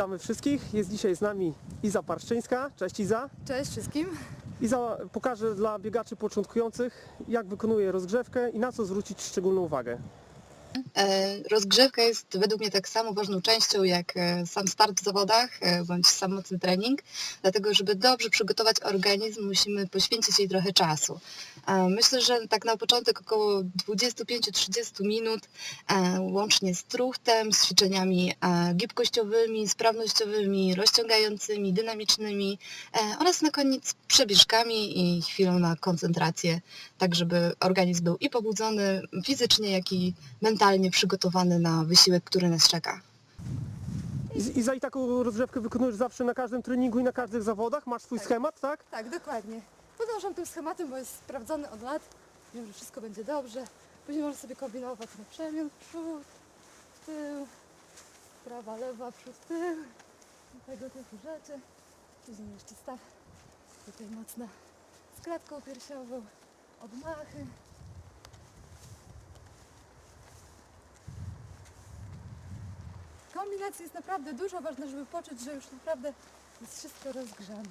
Witamy wszystkich. Jest dzisiaj z nami Iza Parszczyńska. Cześć Iza. Cześć wszystkim. Iza pokaże dla biegaczy początkujących, jak wykonuje rozgrzewkę i na co zwrócić szczególną uwagę. E, Rozgrzewka jest według mnie tak samo ważną częścią jak e, sam start w zawodach e, bądź sam mocny trening, dlatego żeby dobrze przygotować organizm musimy poświęcić jej trochę czasu. Myślę, że tak na początek około 25-30 minut łącznie z truchtem, z ćwiczeniami gibkościowymi, sprawnościowymi, rozciągającymi, dynamicznymi oraz na koniec przebieżkami i chwilą na koncentrację, tak żeby organizm był i pobudzony fizycznie, jak i mentalnie przygotowany na wysiłek, który nas czeka. Iz- Iza, i taką rozgrzewkę wykonujesz zawsze na każdym treningu i na każdych zawodach? Masz swój Tak. schemat, tak? Tak, dokładnie. Podążam tym schematem, bo jest sprawdzony od lat. Wiem, że wszystko będzie dobrze. Później można sobie kombinować na przemian, przód, tył, prawa, lewa, przód, tył. i Tego typu rzeczy. Później jeszcze staw tutaj mocno z klatką piersiową, odmachy. Kombinacji jest naprawdę dużo, ważne, żeby poczuć, że już naprawdę jest wszystko rozgrzane.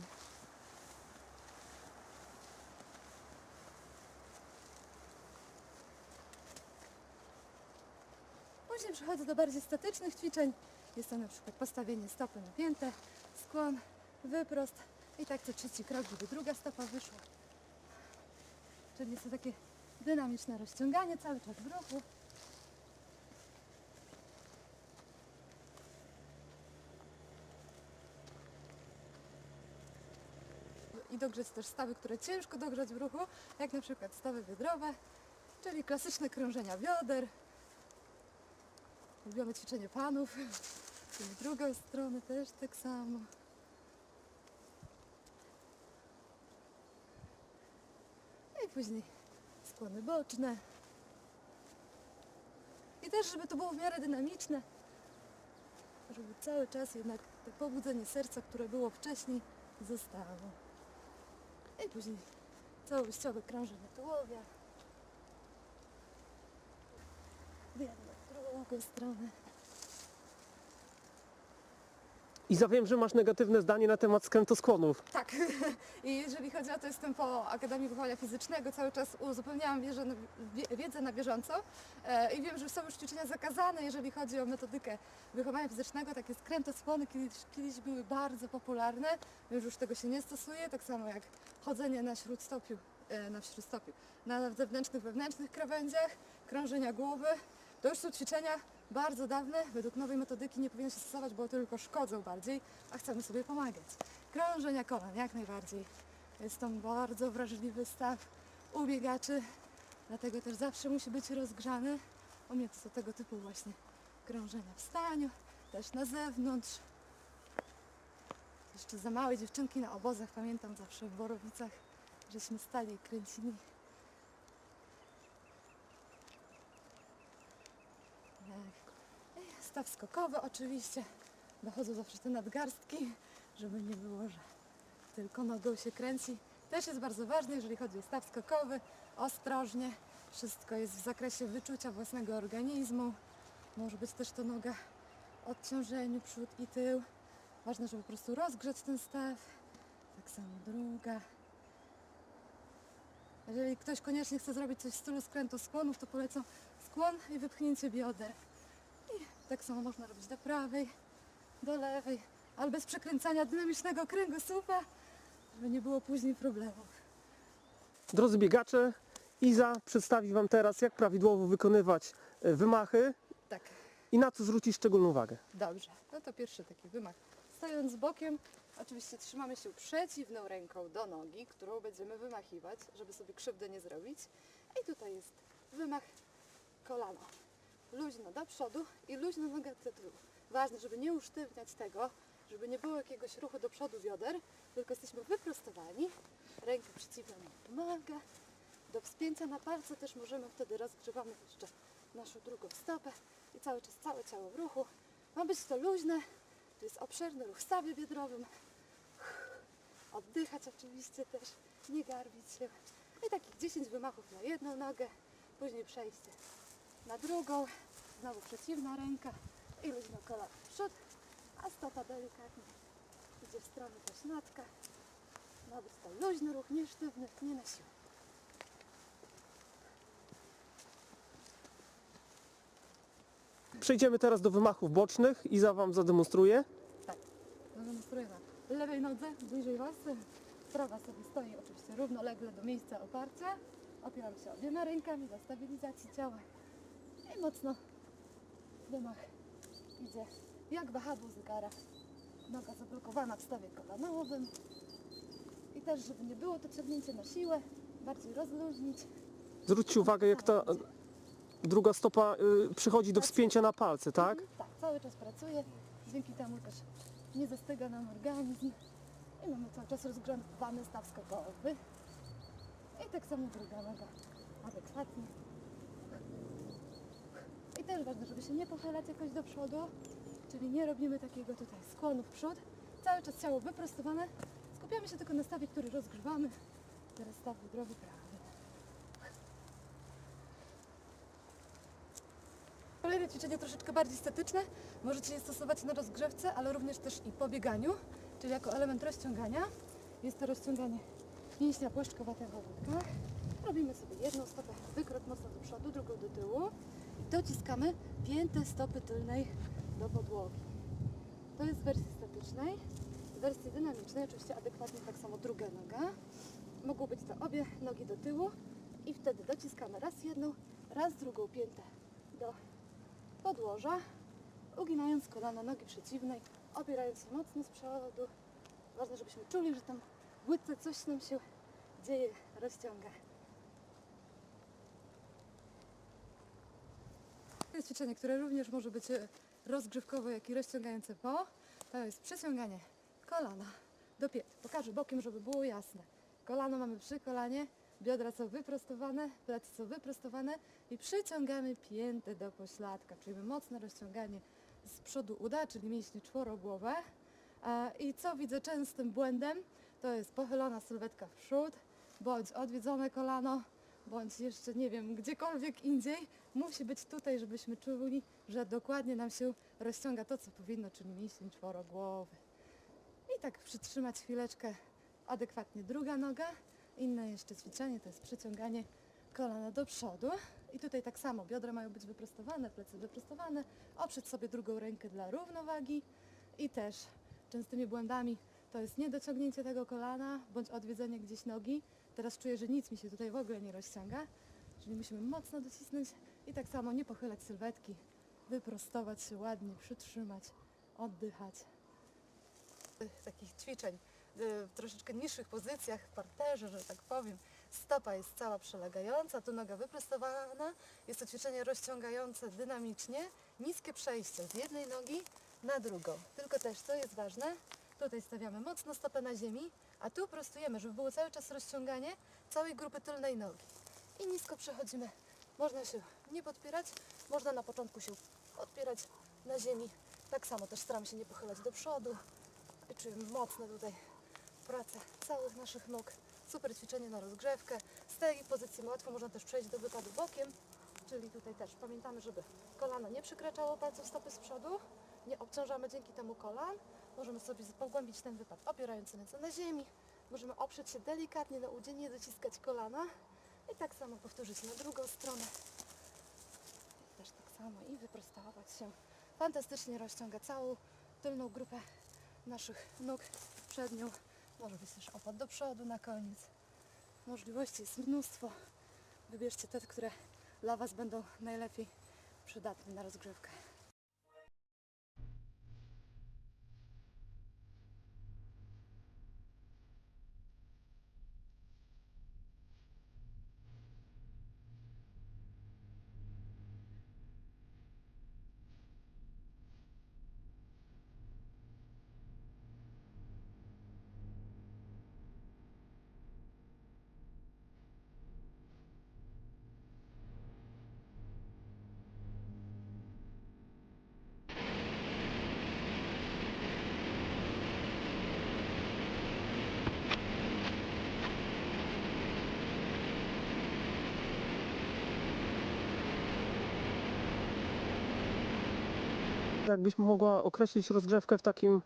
Później przechodzę do bardziej statycznych ćwiczeń. Jest to na przykład postawienie stopy napięte, skłon, wyprost i tak co trzeci krok, żeby druga stopa wyszła. Czyli jest to takie dynamiczne rozciąganie cały czas w ruchu. Dogrzeć też stawy, które ciężko dogrzać w ruchu, jak na przykład stawy biodrowe, czyli klasyczne krążenia bioder, Ulubione ćwiczenie panów. I w drugą stronę też tak samo. I później skłony boczne. I też, żeby to było w miarę dynamiczne. Żeby cały czas jednak to pobudzenie serca, które było wcześniej, zostało. I później całościowe krążenie tułowia. W jedną, w drugą stronę. Iza, wiem, że masz negatywne zdanie na temat skrętoskłonów. Tak. I jeżeli chodzi o to, jestem po Akademii Wychowania Fizycznego, cały czas uzupełniałam wiedzę, wie- wiedzę na bieżąco e, i wiem, że są już ćwiczenia zakazane, jeżeli chodzi o metodykę wychowania fizycznego. Takie skrętoskłony kiedyś, kiedyś były bardzo popularne, wiem, że już tego się nie stosuje, tak samo jak chodzenie na śródstopiu, e, na śródstopiu, na zewnętrznych, wewnętrznych krawędziach, krążenia głowy. To już są ćwiczenia bardzo dawne, według nowej metodyki nie powinno się stosować, bo tylko szkodzą bardziej, a chcemy sobie pomagać. Krążenia kolan, jak najbardziej. Jest to bardzo wrażliwy staw u biegaczy, dlatego też zawsze musi być rozgrzany. U mnie to są tego typu właśnie krążenia w staniu, też na zewnątrz. Jeszcze za małe dziewczynki na obozach, pamiętam zawsze w Borowicach, żeśmy stali i kręcili. Tak. I Staw skokowy oczywiście. Dochodzą zawsze te nadgarstki, żeby nie było, że tylko nogą się kręci. Też jest bardzo ważne, jeżeli chodzi o staw skokowy. Ostrożnie. Wszystko jest w zakresie wyczucia własnego organizmu. Może być też to noga odciążeniu, przód i tył. Ważne, żeby po prostu rozgrzać ten staw. Tak samo druga. Jeżeli ktoś koniecznie chce zrobić coś w stylu skrętu skłonów, to polecam skłon i wypchnięcie bioder. Tak samo można robić do prawej, do lewej, ale bez przekręcania dynamicznego kręgosłupa, żeby nie było później problemów. Drodzy biegacze, Iza przedstawi Wam teraz, jak prawidłowo wykonywać e, wymachy Tak, i na co zwrócić szczególną uwagę. dobrze. No to pierwszy taki wymach. Stojąc bokiem, oczywiście trzymamy się przeciwną ręką do nogi, którą będziemy wymachiwać, żeby sobie krzywdę nie zrobić. I tutaj jest wymach kolana. Luźno do przodu i luźno noga do tyłu. Ważne, żeby nie usztywniać tego, żeby nie było jakiegoś ruchu do przodu bioder, tylko jesteśmy wyprostowani. Ręka przeciwna nam pomaga. Do wspięcia na palce też możemy, wtedy rozgrzewamy jeszcze naszą drugą stopę i cały czas całe ciało w ruchu. Ma być to luźne, to jest obszerny ruch w stawie biodrowym. Oddychać oczywiście też, nie garbić się. I takich 10 wymachów na jedną nogę, później przejście na drugą, znowu przeciwna ręka i luźno kolana w przód, a stopa delikatnie idzie w stronę pośladka. Ma być to luźny ruch, nie sztywny, nie na siłę. Przejdziemy teraz do wymachów bocznych. Iza Wam zademonstruje. Zademonstruję na lewej nodze, bliżej Was. Prawa sobie stoi oczywiście równolegle do miejsca oparcia. Opieram się obiema rękami dla stabilizacji ciała. I mocno wymach idzie jak wahadło zegara. Noga zablokowana w stawie kolanowym. I też, żeby nie było to ciągnięcie na siłę, bardziej rozluźnić. Zwróćcie uwagę, jak ta druga stopa y, przychodzi do wspięcia na palce, tak? Tak, cały czas pracuje. Dzięki temu też nie zastyga nam organizm. I mamy cały czas rozgrzewany staw skokowy. I tak samo druga noga adekwatnie. Też ważne, żeby się nie pochylać jakoś do przodu, czyli nie robimy takiego tutaj skłonu w przód. Cały czas ciało wyprostowane. Skupiamy się tylko na stawie, który rozgrzewamy. Teraz staw biodrowy prawy. Kolejne ćwiczenie troszeczkę bardziej estetyczne. Możecie je stosować na rozgrzewce, ale również też i po bieganiu, czyli jako element rozciągania. Jest to rozciąganie mięśnia płaszczkowatego w łydkach. Robimy sobie jedną stopę wykrot mocno do przodu, drugą do tyłu. Dociskamy piętę stopy tylnej do podłogi. To jest w wersji statycznej. W wersji dynamicznej oczywiście adekwatnie tak samo druga noga. Mogą być to obie nogi do tyłu i wtedy dociskamy raz jedną, raz drugą piętę do podłoża, uginając kolana nogi przeciwnej, opierając się mocno z przodu. Ważne, żebyśmy czuli, że tam w łydce coś nam się dzieje, rozciąga. Jest ćwiczenie, które również może być e, rozgrzewkowe, jak i rozciągające po. To jest przyciąganie kolana do pięt. Pokażę bokiem, żeby było jasne. Kolano mamy przy kolanie, biodra są wyprostowane, plecy są wyprostowane i przyciągamy piętę do pośladka. Czujemy mocne rozciąganie z przodu uda, czyli mięśnie czworogłowe. E, I co widzę częstym błędem, to jest pochylona sylwetka w przód, bądź odwiedzone kolano, bądź jeszcze nie wiem, gdziekolwiek indziej. Musi być tutaj, żebyśmy czuli, że dokładnie nam się rozciąga to, co powinno, czyli mięsień czworogłowy. I tak przytrzymać chwileczkę adekwatnie druga noga. Inne jeszcze ćwiczenie to jest przyciąganie kolana do przodu. I tutaj tak samo, biodra mają być wyprostowane, plecy wyprostowane. Oprzeć sobie drugą rękę dla równowagi. I też częstymi błędami to jest niedociągnięcie tego kolana, bądź odwiedzenie gdzieś nogi. Teraz czuję, że nic mi się tutaj w ogóle nie rozciąga. Czyli musimy mocno docisnąć i tak samo nie pochylać sylwetki. Wyprostować się ładnie, przytrzymać, oddychać. Takich ćwiczeń y, w troszeczkę niższych pozycjach, w parterze, że tak powiem. Stopa jest cała przelegająca, tu noga wyprostowana. Jest to ćwiczenie rozciągające dynamicznie. Niskie przejście z jednej nogi na drugą. Tylko też, co jest ważne, tutaj stawiamy mocno stopę na ziemi, a tu prostujemy, żeby było cały czas rozciąganie całej grupy tylnej nogi. I nisko przechodzimy. Można się nie podpierać, można na początku się odpierać na ziemi. Tak samo też staramy się nie pochylać do przodu. I mocno tutaj pracę całych naszych nóg. Super ćwiczenie na rozgrzewkę. Z tej pozycji łatwo można też przejść do wypadu bokiem, czyli tutaj też pamiętamy, żeby kolano nie przekraczało palców stopy z przodu. Nie obciążamy dzięki temu kolan. Możemy sobie pogłębić ten wypad opierając ręce na ziemi. Możemy oprzeć się delikatnie na udzie, nie dociskać kolana. I tak samo powtórzyć na drugą stronę. Samo i wyprostować się. Fantastycznie rozciąga całą tylną grupę naszych nóg przednią. Może być też opad do przodu na koniec. Możliwości jest mnóstwo. Wybierzcie te, które dla Was będą najlepiej przydatne na rozgrzewkę. Jakbyś mogła określić rozgrzewkę w takim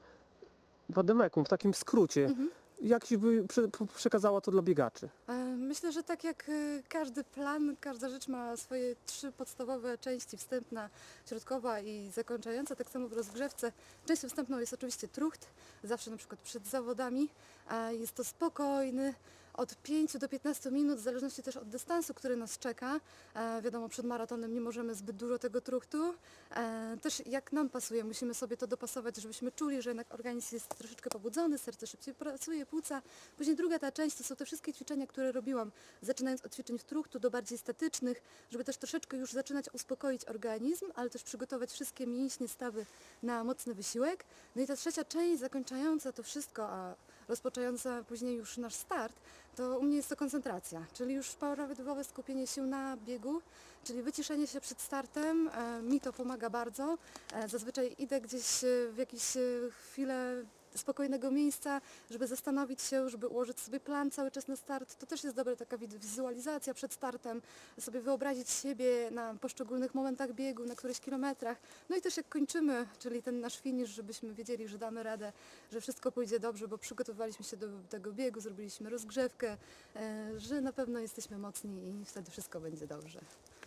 wademekum, w takim skrócie. Mhm. Jak ci by prze, przekazała to dla biegaczy? E, Myślę, że tak jak e, każdy plan, każda rzecz ma swoje trzy podstawowe części, wstępna, środkowa i zakończająca, tak samo w rozgrzewce. Częścią wstępną jest oczywiście trucht, zawsze na przykład przed zawodami. a Jest to spokojny, od 5 do 15 minut, w zależności też od dystansu, który nas czeka. E, Wiadomo, przed maratonem nie możemy zbyt dużo tego truchtu. E, Też jak nam pasuje, musimy sobie to dopasować, żebyśmy czuli, że jednak organizm jest troszeczkę pobudzony, serce szybciej pracuje, płuca. Później druga ta część to są te wszystkie ćwiczenia, które robiłam, zaczynając od ćwiczeń w truchtu do bardziej statycznych, żeby też troszeczkę już zaczynać uspokoić organizm, ale też przygotować wszystkie mięśnie, stawy na mocny wysiłek. No i ta trzecia część zakończająca to wszystko, a rozpoczynająca później już nasz start, to u mnie jest to koncentracja, czyli już prawidłowe skupienie sił na biegu, czyli wyciszenie się przed startem. E, mi to pomaga bardzo. E, zazwyczaj idę gdzieś e, w jakieś e, chwilę spokojnego miejsca, żeby zastanowić się, żeby ułożyć sobie plan cały czas na start. To też jest dobra taka wizualizacja przed startem, sobie wyobrazić siebie na poszczególnych momentach biegu, na którychś kilometrach. No i też jak kończymy, czyli ten nasz finisz, żebyśmy wiedzieli, że damy radę, że wszystko pójdzie dobrze, bo przygotowaliśmy się do tego biegu, zrobiliśmy rozgrzewkę, e, że na pewno jesteśmy mocni i wtedy wszystko będzie dobrze.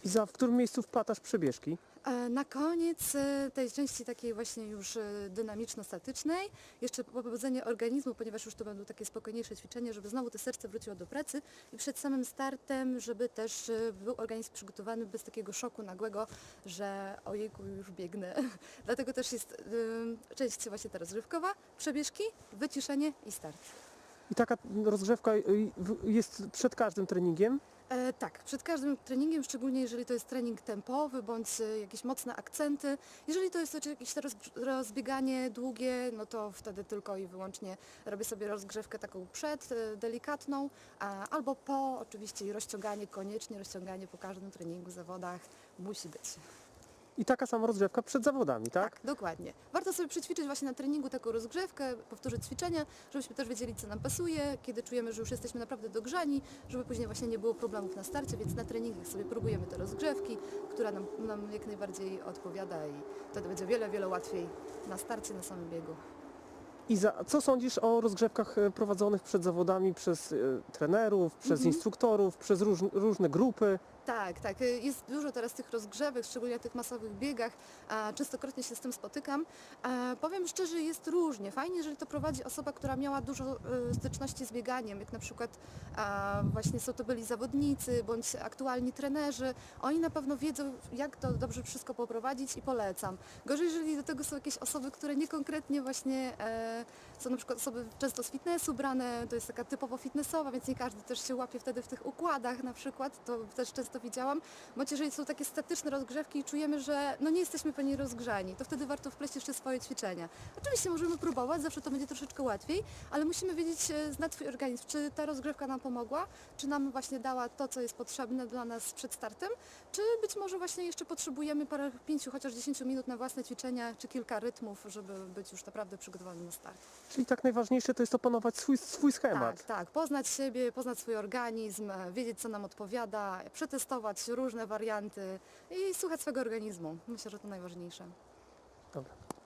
Iza, w którym miejscu wplatasz przebieżki? E, Na koniec e, tej części takiej właśnie już e, dynamiczno-statycznej, jeszcze pobudzenie organizmu, ponieważ już to będą takie spokojniejsze ćwiczenia, żeby znowu to serce wróciło do pracy i przed samym startem, żeby też był organizm przygotowany bez takiego szoku nagłego, że ojejku już biegnę. Dlatego też jest część właśnie ta rozrywkowa, przebieżki, wyciszenie i start. I taka rozgrzewka jest przed każdym treningiem. E, tak, przed każdym treningiem, szczególnie jeżeli to jest trening tempowy bądź e, jakieś mocne akcenty. Jeżeli to jest jakieś roz, rozbieganie długie, no to wtedy tylko i wyłącznie robię sobie rozgrzewkę taką przed, e, delikatną, a, albo po oczywiście i rozciąganie, koniecznie rozciąganie po każdym treningu, zawodach musi być. I taka sama rozgrzewka przed zawodami, tak? dokładnie. Warto sobie przećwiczyć właśnie na treningu taką rozgrzewkę, powtórzyć ćwiczenia, żebyśmy też wiedzieli, co nam pasuje, kiedy czujemy, że już jesteśmy naprawdę dogrzani, żeby później właśnie nie było problemów na starcie, więc na treningach sobie próbujemy te rozgrzewki, która nam, nam jak najbardziej odpowiada i wtedy będzie wiele, wiele łatwiej na starcie, na samym biegu. Iza, co sądzisz o rozgrzewkach e, prowadzonych przed zawodami przez e, trenerów, przez Mhm. instruktorów, przez róż, różne grupy? Tak, tak. y, Jest dużo teraz tych rozgrzewek, szczególnie tych masowych biegach. Częstokrotnie się z tym spotykam. Powiem szczerze, jest różnie. Fajnie, jeżeli to prowadzi osoba, która miała dużo y, styczności z bieganiem, jak na przykład właśnie są to byli zawodnicy bądź aktualni trenerzy. Oni na pewno wiedzą, jak to dobrze wszystko poprowadzić i polecam. Gorzej, jeżeli do tego są jakieś osoby, które niekonkretnie właśnie e, są na przykład osoby często z fitnessu brane, to jest taka typowo fitnessowa, więc nie każdy też się łapie wtedy w tych układach na przykład, to też często widziałam. Bądź jeżeli są takie statyczne rozgrzewki i czujemy, że no nie jesteśmy po niej rozgrzani, to wtedy warto wpleść jeszcze swoje ćwiczenia. Oczywiście możemy próbować, zawsze to będzie troszeczkę łatwiej, ale musimy wiedzieć, e, znać swój organizm, czy ta rozgrzewka nam pomogła, czy nam właśnie dała to, co jest potrzebne dla nas przed startem, czy być może właśnie jeszcze potrzebujemy parę, pięciu, chociaż 10 minut na własne ćwiczenia, czy kilka rytmów, żeby być już naprawdę przygotowany na start. Czyli tak najważniejsze to jest opanować swój, swój schemat. Tak, tak. Poznać siebie, poznać swój organizm, e, wiedzieć co nam odpowiada, przetestować różne warianty i słuchać swojego organizmu. Myślę, że to najważniejsze. Dobra.